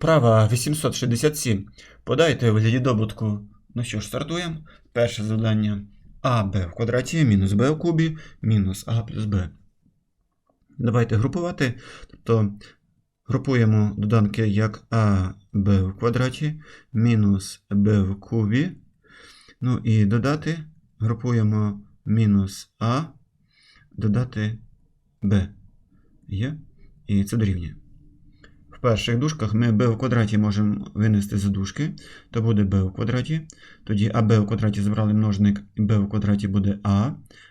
Вправа 867. Подайте вигляді добутку. Ну що ж, стартуємо. Перше завдання АБ в квадраті мінус Б в кубі мінус А плюс Б. Давайте групувати. Тобто групуємо доданки як А, Б в квадраті мінус Б в кубі. Ну і додати групуємо мінус А, додати Б. Є? І це дорівнює. Перших дужках ми b в квадраті можемо винести за дужки, то буде b в квадраті. Тоді АБ в квадраті забрали множник, b в квадраті буде А,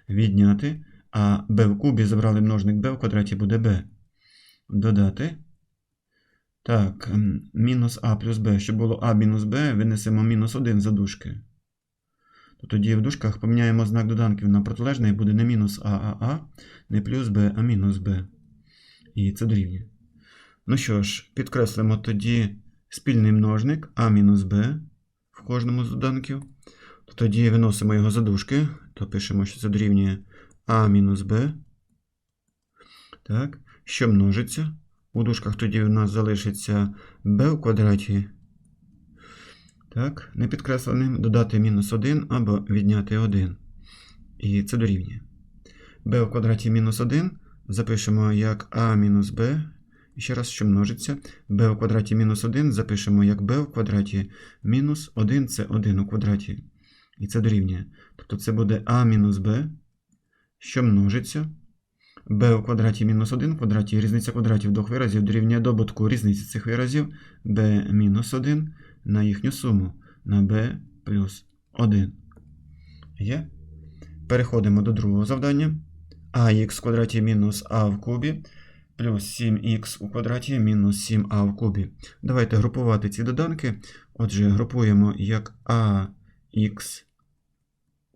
відняти, а b в кубі забрали множник b в квадраті буде b. Додати. Так, мінус А плюс Б. Щоб було А мінус Б, винесемо мінус 1 за дужки. То тоді в дужках поміняємо знак доданків на протилежний, буде не мінус А, а А, не плюс Б, а мінус Б. І це дорівнює. Ну що ж, підкреслимо тоді спільний множник а мінус b в кожному з доданків. Тоді виносимо його за дужки, то пишемо, що це дорівнює а мінус b. Так, що множиться. У дужках тоді у нас залишиться b в квадраті. Так, не підкресленим додати мінус 1 або відняти 1. І це дорівнює. b в квадраті мінус 1 запишемо як а мінус b. Ще раз, що множиться. b в квадраті мінус 1 запишемо як b в квадраті мінус 1 це 1 у квадраті. І це дорівнює. Тобто це буде а мінус b, що множиться. b в квадраті мінус 1 в квадраті, різниця квадратів двох виразів дорівнює добутку різниці цих виразів b мінус 1 на їхню суму на b плюс 1. Є? Переходимо до другого завдання. ax в квадраті мінус а в кубі плюс 7х у квадраті мінус 7а в кубі. Давайте групувати ці доданки. Отже, групуємо як ax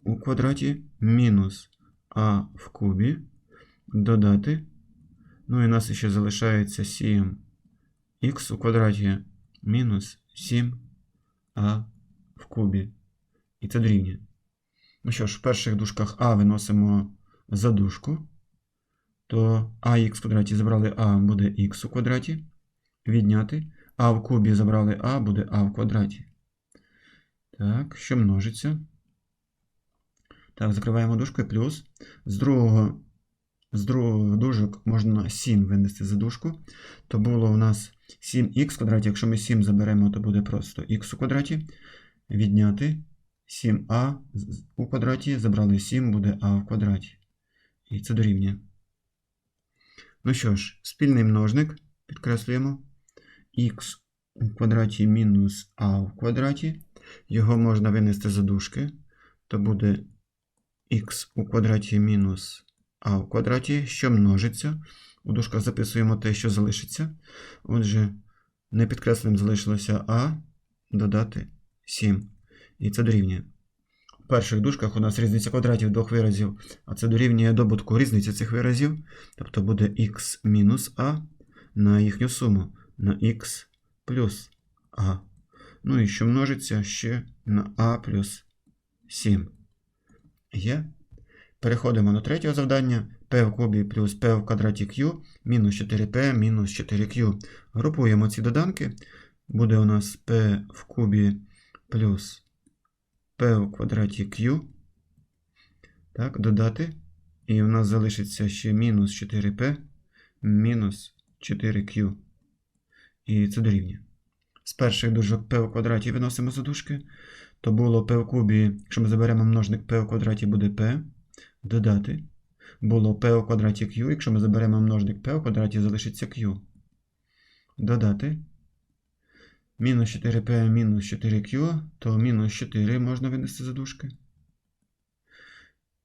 у квадраті мінус а в кубі. Додати. Ну і у нас ще залишається 7х у квадраті мінус 7а в кубі. І це дорівнює. Ну що ж, в перших дужках а виносимо за дужку то ax в квадраті забрали а буде х у квадраті. Відняти. А в кубі забрали а буде а в квадраті. Так, що множиться? Так, закриваємо дужку плюс. З другого з другого дужок можна 7 винести за дужку. То було у нас 7х в квадраті. Якщо ми 7 заберемо, то буде просто х у квадраті. Відняти 7а у квадраті. Забрали 7, буде а в квадраті. І це дорівнює. Ну що ж, спільний множник підкреслюємо х у квадраті мінус а в квадраті. Його можна винести за дужки. То буде х у квадраті мінус а в квадраті, що множиться. У дужках записуємо те, що залишиться. Отже, не підкресленим залишилося а додати 7. І це дорівнює. Перших дужках у нас різниця квадратів двох виразів, а це дорівнює добутку різниці цих виразів. Тобто буде х мінус а на їхню суму на х плюс а. Ну і що множиться ще на а плюс 7. Є. Переходимо до третього завдання. p в кубі плюс p в квадраті q мінус 4p мінус 4q. Групуємо ці доданки. Буде у нас p в кубі плюс p у квадраті q. Так, додати. І у нас залишиться ще мінус 4p мінус 4q. І це дорівнює. З перших дужок p у квадраті виносимо за дужки. То було p в кубі, якщо ми заберемо множник p у квадраті, буде p. Додати. Було p у квадраті q. Якщо ми заберемо множник p у квадраті, залишиться q. Додати. Мінус 4p мінус 4q, то мінус 4 можна винести за дужки.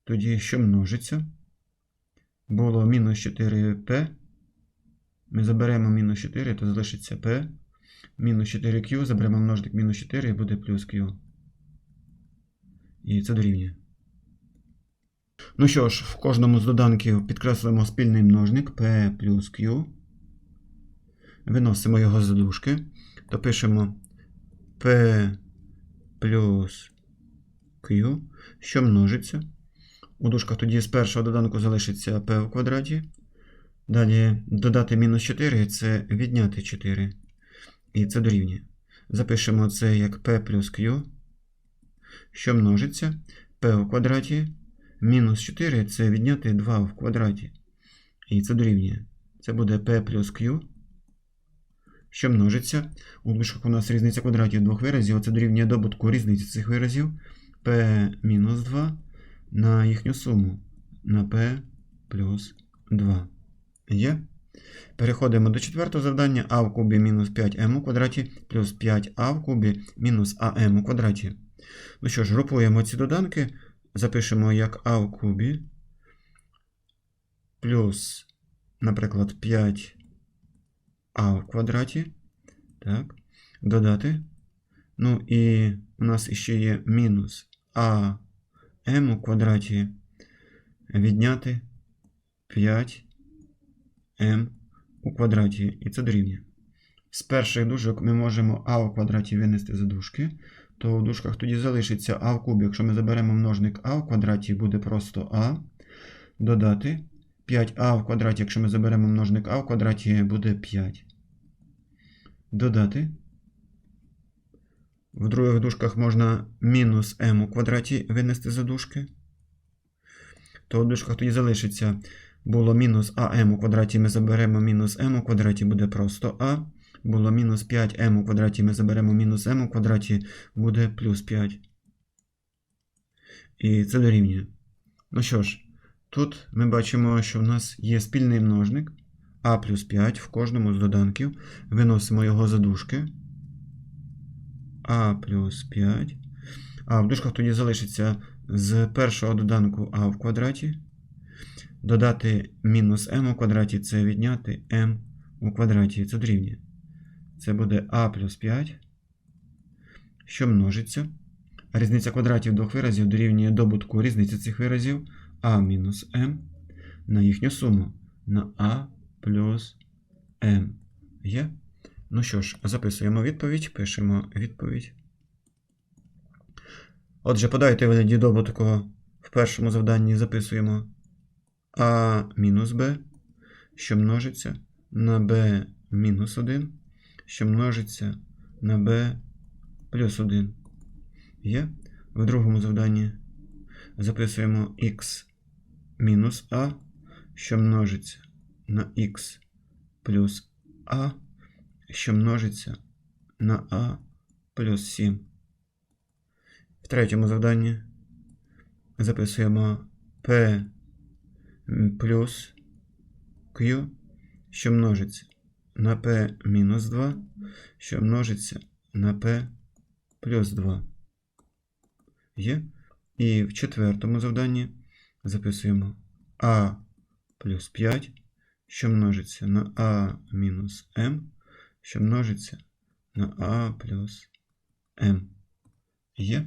Тоді що множиться? Було мінус 4p. Ми заберемо мінус 4, то залишиться p. Мінус 4q, заберемо множник мінус 4 і буде плюс q. І це дорівнює. Ну що ж, в кожному з доданків підкреслимо спільний множник p плюс q. Виносимо його за дужки то пишемо P плюс Q, що множиться. У дужках тоді з першого доданку залишиться P в квадраті. Далі додати мінус 4 це відняти 4. І це дорівнює. Запишемо це як p плюс q, що множиться p у квадраті. Мінус 4 це відняти 2 в квадраті. І це дорівнює. Це буде p плюс q, що множиться. У дужках у нас різниця квадратів двох виразів. Це дорівнює добутку різниці цих виразів. p мінус 2 на їхню суму на p плюс 2. Є. Переходимо до четвертого завдання а в кубі мінус 5m у квадраті плюс 5а в кубі мінус ам у квадраті. Ну що ж, групуємо ці доданки, запишемо як а в кубі плюс, наприклад, 5а в квадраті. Так, додати. Ну і у нас ще є мінус а m у квадраті відняти 5m у квадраті, і це дорівнює. З перших дужок ми можемо а у квадраті винести за дужки, то в дужках тоді залишиться а в кубі. Якщо ми заберемо множник а в квадраті, буде просто а. Додати 5а в квадраті, якщо ми заберемо множник а в квадраті, буде 5. Додати. В других дужках можна мінус m у квадраті винести за дужки. То в дужках тоді залишиться було мінус АМ у квадраті, ми заберемо мінус m у квадраті, буде просто А. Було мінус 5m у квадраті, ми заберемо мінус m у квадраті, буде плюс 5. І це дорівнює. Ну що ж, тут ми бачимо, що в нас є спільний множник а плюс 5 в кожному з доданків. Виносимо його за дужки. А плюс 5. А в дужках тоді залишиться з першого доданку а в квадраті. Додати мінус m у квадраті це відняти m у квадраті. Це дорівнює. Це буде а плюс 5, що множиться. Різниця квадратів двох виразів дорівнює добутку різниці цих виразів а мінус m на їхню суму на а плюс m. Є? Ну що ж, записуємо відповідь, пишемо відповідь. Отже, подайте вигляді добутку в першому завданні записуємо а мінус b, що множиться на b мінус 1, що множиться на b плюс 1. Є. В другому завданні записуємо x мінус а, що множиться на x плюс а, що множиться на а плюс 7. В третьому завданні записуємо p плюс Q, що множиться на P мінус 2, що множиться на P плюс 2. Є. І в четвертому завданні записуємо А плюс 5, що множиться на А мінус М, що множиться на А плюс М. Є.